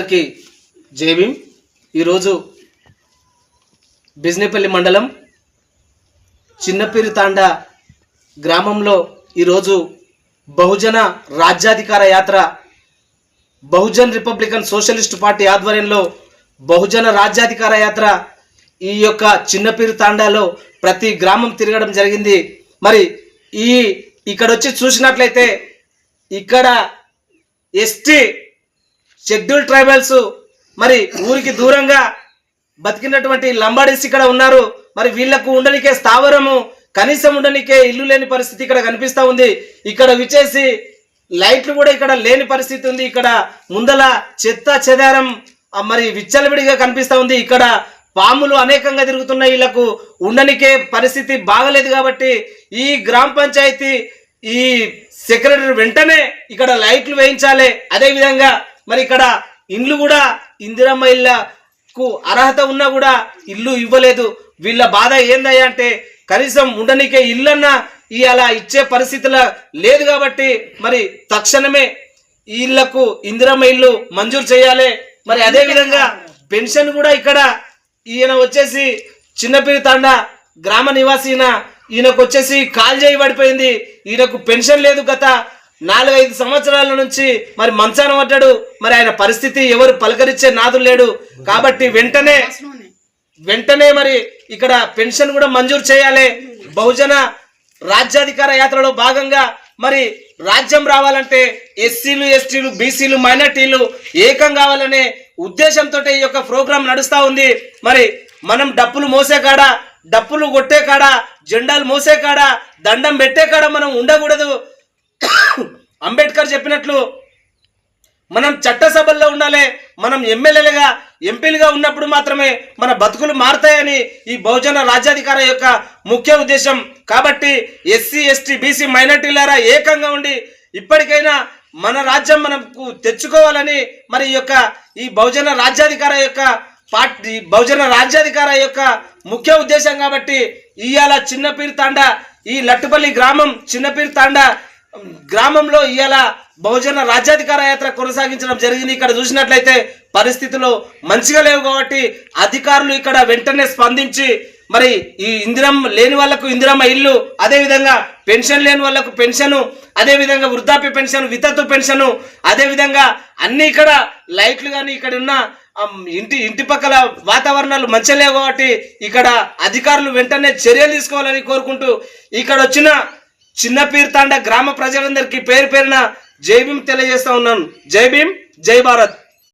అందరికీ జేబీం ఈరోజు బిజినేపల్లి మండలం చిన్నపీరు తాండా గ్రామంలో ఈరోజు బహుజన రాజ్యాధికార యాత్ర బహుజన్ రిపబ్లికన్ సోషలిస్ట్ పార్టీ ఆధ్వర్యంలో బహుజన రాజ్యాధికార యాత్ర ఈ యొక్క చిన్నపీరు తాండాలో ప్రతి గ్రామం తిరగడం జరిగింది. మరి ఈ ఇక్కడ వచ్చి చూసినట్లయితే ఇక్కడ ఎస్టీ షెడ్యూల్ ట్రైబల్స్. మరి ఊరికి దూరంగా బతికినటువంటి లంబాడీస్ ఇక్కడ ఉన్నారు. మరి వీళ్ళకు ఉండనికే స్థావరము కనీసం ఉండనికే ఇల్లు లేని పరిస్థితి ఇక్కడ కనిపిస్తూ ఉంది. ఇక్కడ విచేసి లైట్లు కూడా ఇక్కడ లేని పరిస్థితి ఉంది. ఇక్కడ ముందల చెత్త చెదారం మరి విచ్చలవిడిగా కనిపిస్తూ ఉంది. ఇక్కడ పాములు అనేకంగా తిరుగుతున్నాయి. వీళ్ళకు ఉండనికే పరిస్థితి బాగలేదు కాబట్టి ఈ గ్రామ పంచాయతీ ఈ సెక్రటరీ వెంటనే ఇక్కడ లైట్లు వేయించాలి. అదేవిధంగా మరి ఇక్కడ ఇండ్లు కూడా ఇందిరమ్మ ఇళ్ళకు అర్హత ఉన్నా కూడా ఇల్లు ఇవ్వలేదు. వీళ్ళ బాధ ఏందయ్యా అంటే కనీసం ఉండనికే ఇల్లన్నా అలా ఇచ్చే పరిస్థితుల లేదు కాబట్టి మరి తక్షణమే ఇళ్ళకు ఇందిరమ్మ ఇల్లు మంజూరు చేయాలి. మరి అదే విధంగా పెన్షన్ కూడా ఇక్కడ ఈయన వచ్చేసి చిన్నపిరి తాండ గ్రామ నివాసీన ఈయనకు వచ్చేసి కాల్ చేయబడిపోయింది ఈయనకు పెన్షన్ లేదు గత నాలుగైదు సంవత్సరాల నుంచి మరి మంచాన పడ్డాడు. మరి ఆయన పరిస్థితి ఎవరు పలకరించే నాదులు లేడు. కాబట్టి వెంటనే వెంటనే మరి ఇక్కడ పెన్షన్ కూడా మంజూరు చేయాలి. బహుజన రాజ్యాధికార యాత్రలో భాగంగా మరి రాజ్యం రావాలంటే ఎస్సీలు ఎస్టీలు బీసీలు మైనార్టీలు ఏకం కావాలనే ఉద్దేశంతో ఈ యొక్క ప్రోగ్రాం నడుస్తూ ఉంది. మరి మనం డప్పులు మోసే కాడ డప్పులు కొట్టే కాడ జెండాలు మోసే కాడ దండం పెట్టే కాడ మనం ఉండకూడదు. అంబేద్కర్ చెప్పినట్లు మనం చట్టసభల్లో ఉండాలి మనం ఎమ్మెల్యేలుగా ఎంపీలుగా ఉన్నప్పుడు మాత్రమే మన బతుకులు మారుతాయని ఈ బహుజన రాజ్యాధికార యొక్క ముఖ్య ఉద్దేశం. కాబట్టి ఎస్సీ ఎస్టీ బీసీ మైనార్టీలారా ఏకంగా ఉండి ఇప్పటికైనా మన రాజ్యం మనకు తెచ్చుకోవాలని మరి ఈ యొక్క ఈ బహుజన రాజ్యాధికార యొక్క పార్టీ బహుజన రాజ్యాధికార యొక్క ముఖ్య ఉద్దేశం కాబట్టి ఇవాళ చిన్నపీరు తాండా ఈ లట్టుపల్లి గ్రామం చిన్నపీరు తాండా గ్రామంలో ఇవాళ బహుజన రాజ్యాధికార యాత్ర కొనసాగించడం జరిగింది. ఇక్కడ చూసినట్లయితే పరిస్థితులు మంచిగా లేవు కాబట్టి అధికారులు ఇక్కడ వెంటనే స్పందించి మరి ఈ ఇందిరం లేని వాళ్ళకు ఇందిరమ్మ ఇల్లు అదేవిధంగా పెన్షన్ లేని వాళ్ళకు పెన్షన్ అదేవిధంగా వృద్ధాప్య పెన్షన్ వితత్తు పెన్షన్ అదేవిధంగా అన్ని ఇక్కడ లైట్లు కానీ ఇక్కడ ఉన్న ఇంటి ఇంటి పక్కల వాతావరణాలు మంచిగా లేవు కాబట్టి ఇక్కడ అధికారులు వెంటనే చర్యలు తీసుకోవాలని కోరుకుంటూ ఇక్కడ వచ్చిన చిన్న పీర్తాండ గ్రామ ప్రజలందరికీ పేరు పేరున జై భీమ్ తెలియజేస్తా ఉన్నాను. జై భీమ్ జై భారత్.